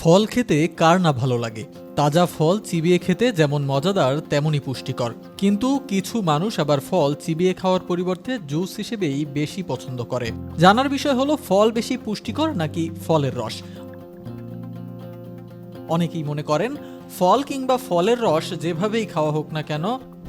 ফল খেতে কার না ভালো লাগে? তাজা ফল চিবিয়ে খেতে যেমন মজাদার, তেমনই পুষ্টিকর। কিন্তু কিছু মানুষ আবার ফল চিবিয়ে খাওয়ার পরিবর্তে জুস হিসেবেই বেশি পছন্দ করে। জানার বিষয় হলো, ফল বেশি পুষ্টিকর নাকি ফলের রস? অনেকেই মনে করেন, ফল কিংবা ফলের রস যেভাবেই খাওয়া হোক না কেন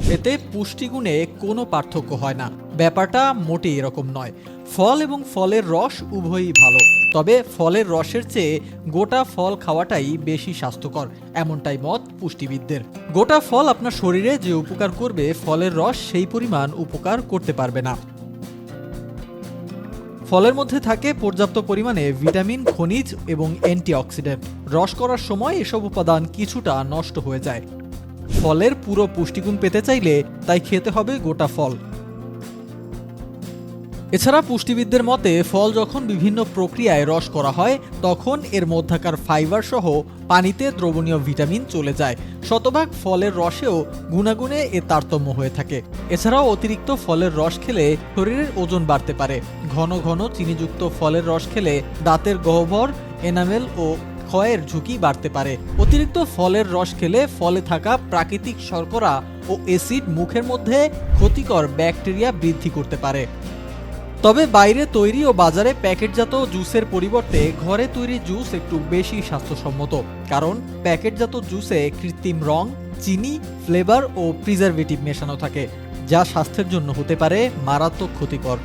এতে পুষ্টিগুণে কোনো পার্থক্য হয় না। ব্যাপারটা মোটেই এরকম নয়। ফল এবং ফলের রস উভয়ই ভালো, তবে ফলের রসের চেয়ে গোটা ফল খাওয়াটাই বেশি স্বাস্থ্যকর, এমনটাই মত পুষ্টিবিদদের। গোটা ফল আপনার শরীরে যে উপকার করবে, ফলের রস সেই পরিমাণ উপকার করতে পারবে না। ফলের মধ্যে থাকে পর্যাপ্ত পরিমাণে ভিটামিন, খনিজ এবং অ্যান্টিঅক্সিডেন্ট। রস করার সময় এসব উপাদান কিছুটা নষ্ট হয়ে যায়। ফলের পুরো পুষ্টিগুণ পেতে চাইলে তাই খেতে হবে গোটা ফল। এছাড়া পুষ্টিবিদদের মতে, ফল যখন বিভিন্ন প্রক্রিয়ায় রস করা হয়, তখন এর মধ্যাকার ফাইবার সহ পানিতে দ্রবণীয় ভিটামিন চলে যায়। শতভাগ ফলের রসেও গুণাগুণে এ তারতম্য হয়ে থাকে। এছাড়াও অতিরিক্ত ফলের রস খেলে শরীরের ওজন বাড়তে পারে। ঘন ঘন চিনিযুক্ত ফলের রস খেলে দাঁতের গহ্বর, এনামেল ও ক্ষয়ের ঝুঁকি বাড়তে পারে। অতিরিক্ত ফলের রস খেলে ফলে থাকা প্রাকৃতিক শর্করা ও অ্যাসিড মুখের মধ্যে ক্ষতিকর ব্যাকটেরিয়া বৃদ্ধি করতে পারে। তবে বাইরে তৈরি ও বাজারে প্যাকেটজাত জুসের পরিবর্তে ঘরে তৈরি জুস একটু বেশি স্বাস্থ্যসম্মত। কারণ প্যাকেটজাত জুসে কৃত্রিম রং, চিনি, ফ্লেভার ও প্রিজারভেটিভ মেশানো থাকে, যা স্বাস্থ্যের জন্য হতে পারে মারাত্মক ক্ষতিকর।